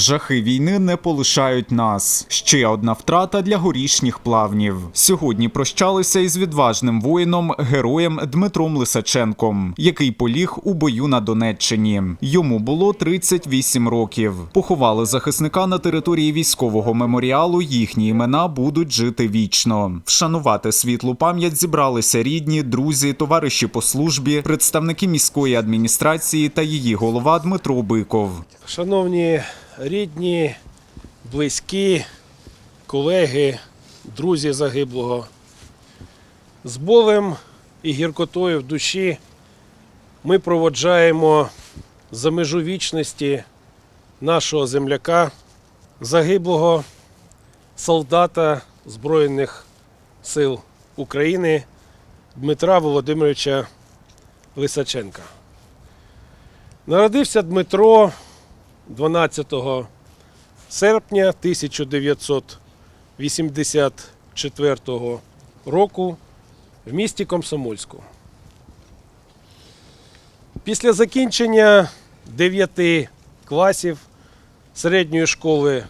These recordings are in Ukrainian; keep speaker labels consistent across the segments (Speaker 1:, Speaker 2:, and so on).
Speaker 1: Жахи війни не полишають нас. Ще одна втрата для горішніх плавнів. Сьогодні прощалися із відважним воїном, героєм Дмитром Лисаченком, який поліг у бою на Донеччині. Йому було 38 років. Поховали захисника на території військового меморіалу. Їхні імена будуть жити вічно. Вшанувати світлу пам'ять зібралися рідні, друзі, товариші по службі, представники міської адміністрації та її голова Дмитро Биков.
Speaker 2: Шановні рідні, близькі, колеги, друзі загиблого, з болем і гіркотою в душі ми проводжаємо за межу вічності нашого земляка, загиблого солдата Збройних сил України Дмитра Володимировича Лисаченка. Народився Дмитро 12 серпня 1984 року в місті Комсомольську. Після закінчення 9 класів середньої школи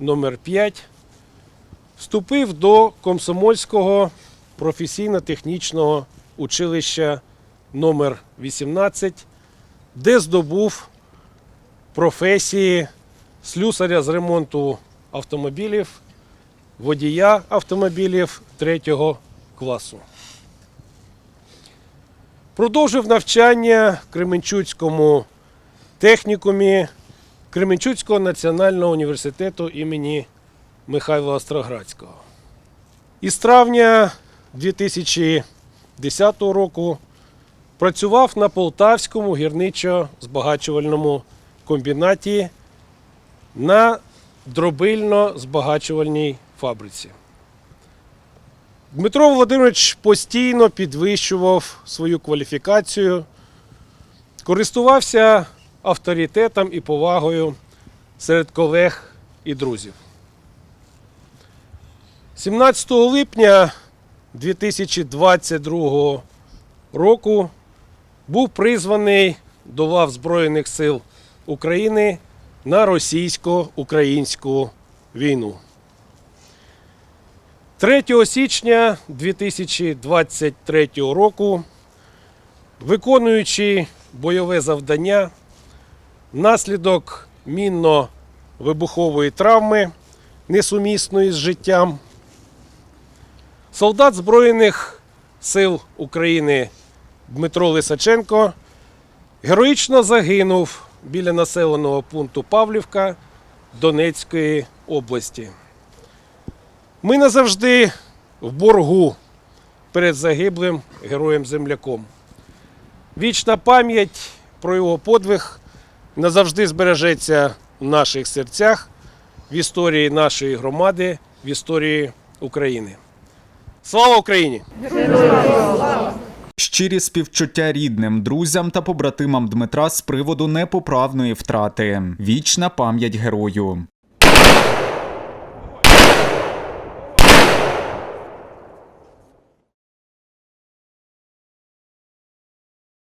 Speaker 2: номер 5 вступив до Комсомольського професійно-технічного училища номер 18, де здобув професії слюсаря з ремонту автомобілів, водія автомобілів третього класу. Продовжив навчання в Кременчуцькому технікумі Кременчуцького національного університету імені Михайла Остроградського. Із травня 2010 року працював на Полтавському гірничо-збагачувальному комбінаті на дробильно-збагачувальній фабриці. Дмитро Володимирович постійно підвищував свою кваліфікацію, користувався авторитетом і повагою серед колег і друзів. 17 липня 2022 року був призваний до лав Збройних сил України на російсько-українську війну. 3 січня 2023 року, виконуючи бойове завдання, внаслідок мінно-вибухової травми, несумісної з життям, солдат Збройних сил України Дмитро Лисаченко героїчно загинув біля населеного пункту Павлівка Донецької області. Ми назавжди в боргу перед загиблим героєм-земляком. Вічна пам'ять про його подвиг назавжди збережеться в наших серцях, в історії нашої громади, в історії України. Слава Україні!
Speaker 1: Щирі співчуття рідним, друзям та побратимам Дмитра з приводу непоправної втрати. Вічна пам'ять герою.